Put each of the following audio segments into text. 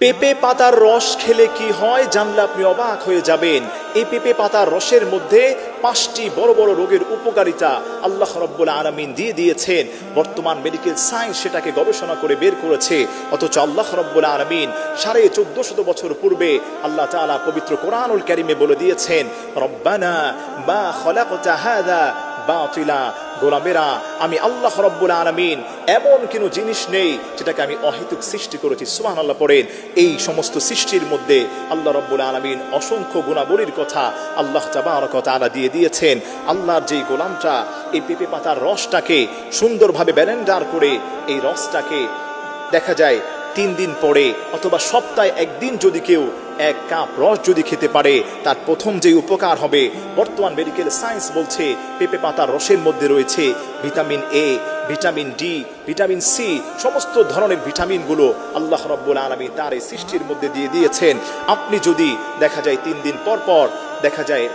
পেঁপে পাতার রস খেলে কি হয় জানলে আপনি অবাক হয়ে যাবেন। এই পেঁপে পাতার রসের মধ্যে পাঁচটি বড় বড় রোগের উপকারিতা আল্লাহ রব্বুল আলমিন দিয়ে দিয়েছেন। বর্তমান মেডিকেল সায়েন্স সেটাকে গবেষণা করে বের করেছে। অথচ আল্লাহ রব্বুল আলমিন সাড়ে চোদ্দ শত বছর পূর্বে আল্লাহ তাআলা পবিত্র কোরআনুল ক্যারিমে বলে দিয়েছেন, রব্বানা বা খলাকতা হাদা বাতিলা। গোলামেরা আমি আল্লাহ রব্বুল আলমিন এমন কোনো জিনিস নেই যেটাকে আমি অহেতুক সৃষ্টি করেছি সুহান আল্লাহ পড়েন। এই সমস্ত সৃষ্টির মধ্যে আল্লাহ রব্বুল আলমিন অসংখ্য গুণাবলীর কথা আল্লাহ কথা আলা দিয়ে দিয়েছেন। আল্লাহর যেই গোলামটা, এই পেঁপে পাতার রসটাকে সুন্দরভাবে ব্যালেন্ডার করে এই রসটাকে দেখা যায় তিন দিন পরে অথবা সপ্তাহে একদিন যদি কেউ এক কাপ রস যদি খেতে পারে, তার প্রথম যে উপকার হবে, বর্তমান মেডিকেল সায়েন্স বলছে, পেঁপে পাতার রসের মধ্যে রয়েছে vitamin A vitamin D vitamin C সমস্ত ধরনের ভিটামিনগুলো আল্লাহ রব্বুল আলমী তার এই সৃষ্টির মধ্যে দিয়ে দিয়েছেন। আপনি যদি দেখা যায় তিন দিন পর পর, দেখা যায়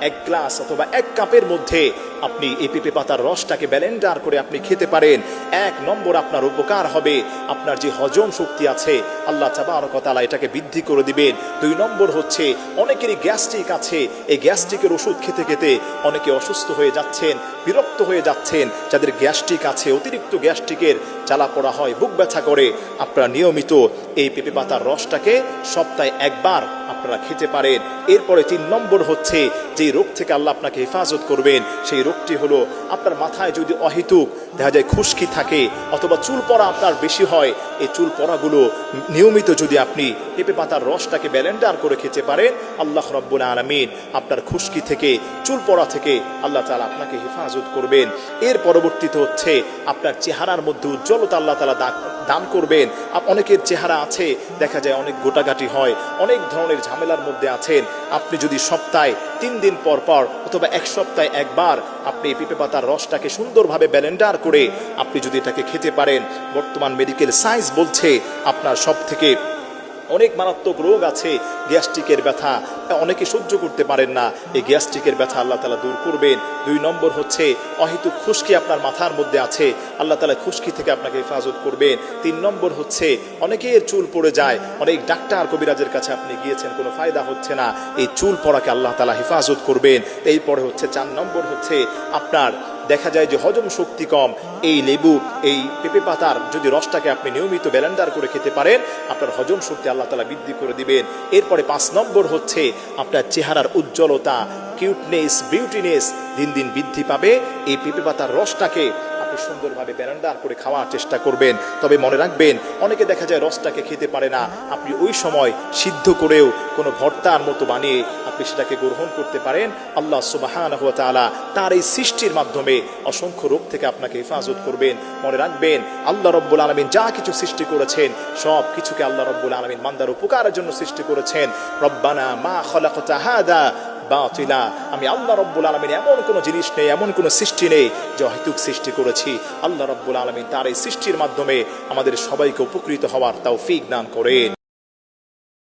এক গ্লাস অথবা এক কাপের মধ্যে আপনি এই পেঁপে পাতার রসটাকে ব্যালেন্ডার করে আপনি খেতে পারেন। এক নম্বর আপনার উপকার হবে। আপনার যে হজম শক্তি আছে, আল্লাহ চাবারকতালা এটাকে বৃদ্ধি করে দিবেন। দুই নম্বর হচ্ছে, অনেকেরই গ্যাস্ট্রিক আছে। এই গ্যাস্ট্রিকের ওষুধ খেতে খেতে অনেকে অসুস্থ হয়ে যাচ্ছেন, বিরক্ত হয়ে যাচ্ছেন। যাদের গ্যাস্ট্রিক আছে, অতিরিক্ত গ্যাস্ট্রিকের চালা পড়া হয়, বুক ব্যথা করে, আপনারা নিয়মিত এই পেঁপে পাতার রসটাকে সপ্তাহে একবার আপনারা খেতে পারেন। এরপরে তিন নম্বর হচ্ছে যে রোগ থেকে আল্লাহ আপনাকে হেফাজত করবেন, সেই রোগটি হলো আপনার মাথায় যদি অহেতুক দেখা যায় খুশকি থাকে অথবা চুল পড়া আপনার বেশি হয়, এই চুল পড়াগুলো নিয়মিত যদি আপনি পেঁপে পাতার রসটাকে ব্যালেন্ডার করে খেতে পারেন, আল্লাহ রব্বুল আলমিন আপনার খুশকি থেকে, চুল পড়া থেকে আল্লাহ তালা আপনাকে হেফাজত করবেন। এর পরবর্তীতে হচ্ছে আপনার চেহারার মধ্যে উজ্জ্বলতা আল্লাহ তালা দান করবেন। অনেকের চেহারা আছে, দেখা যায় অনেক গোটাগাটি হয়, অনেক ধরনের ঝামেলার মধ্যে আছেন। আপনি যদি সপ্তাহে তিন দিন পর পর অথবা এক সপ্তাহে একবার আপনি পেঁপে পাতার রসটাকে সুন্দরভাবে ব্যালেন্ডার করে আপনি যদি এটাকে খেতে পারেন, বর্তমান মেডিকেল সায়েন্স বলছে আপনার সব থেকে অনেক মারাত্মক রোগ আছে গ্যাস্ট্রিকের ব্যথা। অনেকে সহ্য করতে পারেন না। এই গ্যাস্ট্রিকের ব্যথা আল্লাহ তালা দূর করবেন। দুই নম্বর হচ্ছে, অহেতুক খুশকি আপনার মাথার মধ্যে আছে। আল্লাহ তালা খুশকি থেকে আপনাকে হেফাজত করবেন। তিন নম্বর হচ্ছে, অনেকের চুল পড়ে যায়। অনেক ডাক্তার কবিরাজের কাছে আপনি গিয়েছেন, কোনো ফায়দা হচ্ছে না। এই চুল পড়াকে আল্লাহ তালা হেফাজত করবেন। এরপরে হচ্ছে, চার নম্বর হচ্ছে, আপনার দেখা যায় যে হজম শক্তি কম। এই লেবু, এই পেঁপে পাতার যদি রসটাকে আপনি নিয়মিত ব্যালেন্ডার করে খেতে পারেন, আপনার হজম শক্তি আল্লাহ তালা বৃদ্ধি করে দিবেন। এরপরে পাঁচ নম্বর হচ্ছে আপনার চেহারার উজ্জ্বলতা কিউটনেস বিউটিনেস দিন দিন বৃদ্ধি পাবে। এই পেঁপে পাতার রসটাকে আপনি সুন্দরভাবে ব্যালেন্ডার করে খাওয়ার চেষ্টা করবেন। তবে মনে রাখবেন, অনেকে দেখা যায় রসটাকে খেতে পারে না। আপনি ওই সময় সিদ্ধ করেও কোনো ভর্তার মতো বানিয়ে আপনি সেটাকে গ্রহণ করতে পারেন। আল্লাহ সুবাহান হুয়া তাআলা তার এই সৃষ্টির মাধ্যমে অসংখ্য রোগ থেকে আপনাকে হেফাজত করবেন। মনে রাখবেন, আল্লাহ রব্বুল আলমিন যা কিছু সৃষ্টি করেছেন, সব কিছুকে আল্লাহ রব্বুল আলমিন মান্দার উপকারের জন্য সৃষ্টি করেছেন। রব্বানা মা খলাকতা হাদা বাতিলা। আমি আল্লাহ রব্বুল আলমিন এমন কোনো জিনিস নেই, এমন কোনো সৃষ্টি নেই, যে অহেতুক সৃষ্টি করেছি। আল্লাহ রব্বুল আলমিন তার এই সৃষ্টির মাধ্যমে আমাদের সবাইকে উপকৃত হওয়ার তাও ফিক দান করেন।